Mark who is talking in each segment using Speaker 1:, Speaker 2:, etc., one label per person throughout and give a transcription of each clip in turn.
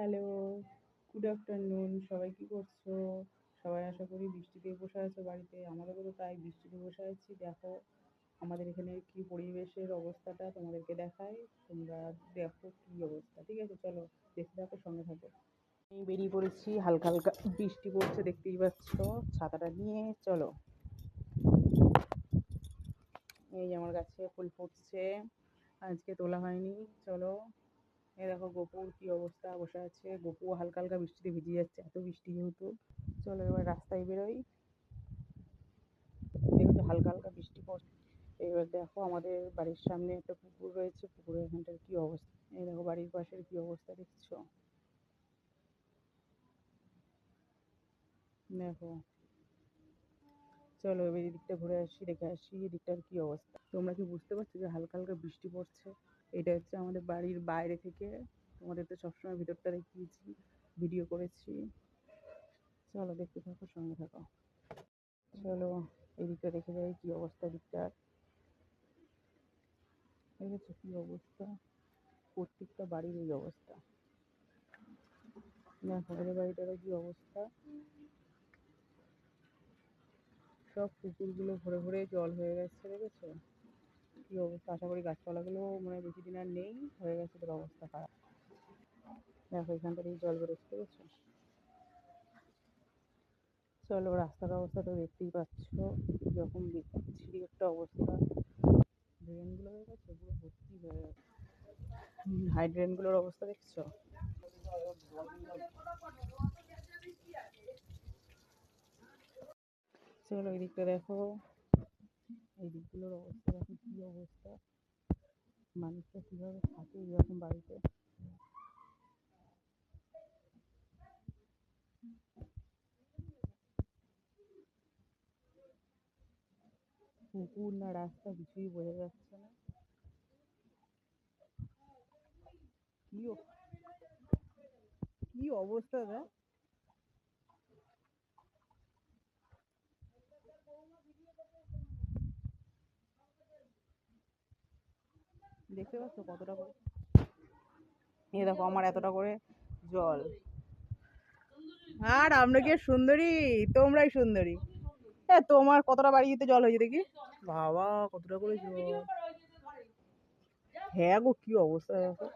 Speaker 1: Hello good afternoon সবাই কি করছ? সবাই আশা করি বৃষ্টিতে বসে আছো বাড়িতে আমাদেরও তাই বৃষ্টিতে বসে আছি। দেখো, আমাদের এখানে কি পরিবেশের অবস্থাটা তোমাদেরকে দেখাই, তোমরা দেখো কি অবস্থা, ঠিক আছে? চলো, দেখতে থাকো, সঙ্গে থাকো। আমি বেরিয়ে পড়েছি, হালকা হালকা বৃষ্টি পড়ছে, দেখতেই পাচ্ছ, ছাতাটা নিয়ে, চলো। এই আমার গাছে ফুল ফুটছে, আজকে তোলা হয়নি, চলো। এই দেখো গপুর কি অবস্থা? বসে আছে। গপু হালকা হালকা বৃষ্টিতে ভিজে যাচ্ছে। এত বৃষ্টি যেহেতু। চলো এবার রাস্তায় বেরোই। দেখো হালকা হালকা বৃষ্টি পড়ছে। এবার দেখো আমাদের বাড়ির সামনে একটা পুকুর রয়েছে। পুকুরের এখানটার কি অবস্থা? এই দেখো বাড়ির পাশের কি অবস্থা দেখছ? দেখো। চলো এবার এদিকটা ঘুরে আসি, দেখে আসি এদিকটার কি অবস্থা। তোমরা কি বুঝতে পারছ যে হালকা হালকা বৃষ্টি পড়ছে? এটা হচ্ছে আমাদের বাড়ির বাইরে থেকে। তোমাদের তো সবসময় ভিতরটা দেখিয়েছি ভিডিও করেছি। চলো দেখতে থাকো, সঙ্গে থাকো। চলো, এদিকটা দেখে যাই কি অবস্থা দিকটার। দেখেছ কি অবস্থা? প্রত্যেকটা বাড়ির এই অবস্থা। দেখো এদের বাড়িটারও কি অবস্থা? সব পুকুরগুলো ভরে ভরে জল হয়ে গেছে, দেখেছ? কি অবস্থা? আশা করি গাছপালাগুলো মানে বেশি দিন আর নেই, হয়ে গেছে তোর অবস্থা খারাপ। দেখো এখানটার এই জল বেরোচ্ছে দেখেছ চলো, রাস্তার অবস্থা তো দেখতেই পাচ্ছ, কীরকম বিচ্ছিরি একটা অবস্থা। ড্রেনগুলো হয়ে গেছে, পুরো ভর্তি হয়ে গেছে। হাই ড্রেনগুলোর অবস্থা দেখছ? চলো এই দিকটা দেখো। এই দিকগুলোর অবস্থা, দেখো কি অবস্থা। মানুষটা কীভাবে থাকে এরকম বাড়িতে। পুকুর না রাস্তা কিছুই বোঝা যাচ্ছে না। কি অবস্থা দেখ দেখতে পাচ্ছ কতটা করে? এই দেখো আমার এতটা করে জল। আর আমরা কি সুন্দরী? তোমরাই সুন্দরী। হ্যাঁ তোমার কতটা বাড়িতে জল হয়েছে দেখি? বাবা কতটা করে জল? হ্যাঁ গো কি অবস্থা দেখো।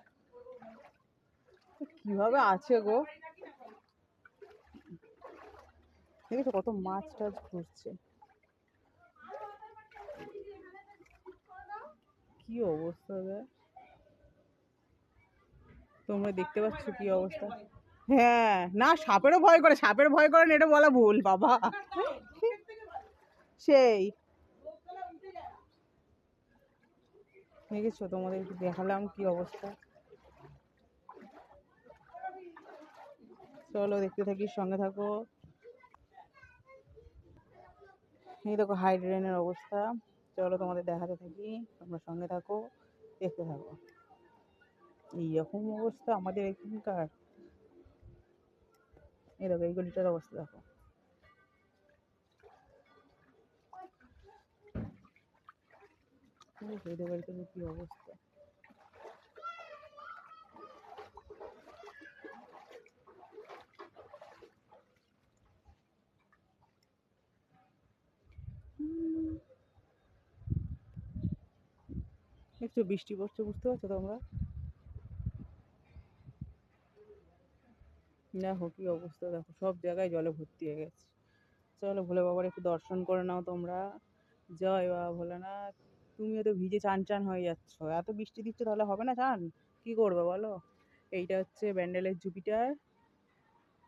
Speaker 1: কীভাবে আছে গো? দেখেছ কত মাছ টাছ ঘুরছে কি অবস্থা দেখ তোমরা দেখতে পাচ্ছ কি অবস্থা? হ্যাঁ না, সাপেরও ভয় করে, সাপের ভয় করে না, এটা বলা ভুল, বাবা। সেই। দেখেছ তোমাদের দেখালাম কি অবস্থা? চলো, দেখতে থাকি, সঙ্গে থাকো। এই দেখো হাই ড্রেনের অবস্থা। চলো তোমাদের দেখাতে থাকি, তোমরা সঙ্গে থাকো, দেখতে থাকো। এইরকম অবস্থা আমাদের এখানকার। এরকম এই গলিটার অবস্থা দেখো। এদের বাড়িতে কি অবস্থা। একটু বৃষ্টি পড়ছে, বুঝতে পারছ তোমরা? দেখো কি অবস্থা, দেখো সব জায়গায় জলে ভর্তি হয়ে গেছে। চলো ভোলে বাবার একটু দর্শন করে নাও তোমরা। জয় বাবা ভোলানাথ। তুমিও তো ভিজে চান চান হয়ে যাচ্ছ। এত বৃষ্টি দিচ্ছে তাহলে হবে না চান? কি করবে বলো? এইটা হচ্ছে ব্যান্ডেলের জুপিটার।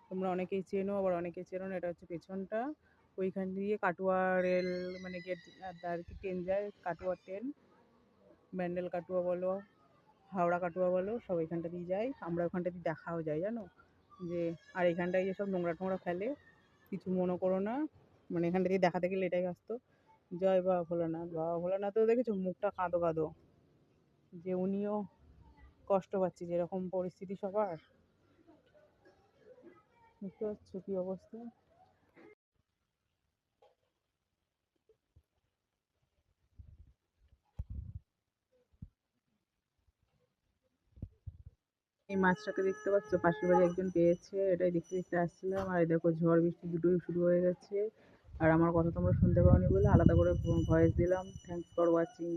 Speaker 1: তোমরা অনেকেই চেনো, আবার অনেকে চেনো না, এটা হচ্ছে পেছনটা। ওইখান দিয়ে কাটোয়া রেল মানে গেট, আর কি ট্রেন যায়, কাটোয়া ট্রেন। ব্যান্ডেল কাটোয়া বলো, হাওড়া কাটোয়া বলো, সব এখানটা দিয়ে যায় আমরা ওখানটা দিয়ে দেখাও যায়, জানো? যে, আর এখানটায় যেসব নোংরা টোংরা ফেলে, কিছু মনে করো না। মানে এখানটা দিয়ে দেখাতে গেলে এটাই আসতো জয় বাবা ভোলানাথ। বাবা ভোলানাথও দেখেছ? মুখটা কাঁদো কাঁদো। যে উনিও কষ্ট পাচ্ছে যেরকম পরিস্থিতি সবার। বুঝতে পারছ কী অবস্থা? এই মাছটাকে দেখতে পাচ্ছ? পাশের বাড়ি একজন পেয়েছে, এটাই দেখতে দেখতে আসছিলাম। আর দেখো ঝড়, বৃষ্টি দুটোই শুরু হয়ে গেছে। আর আমার কথা তোমরা শুনতে পাওনি বলে আলাদা করে ভয়েস দিলাম। Thanks for watching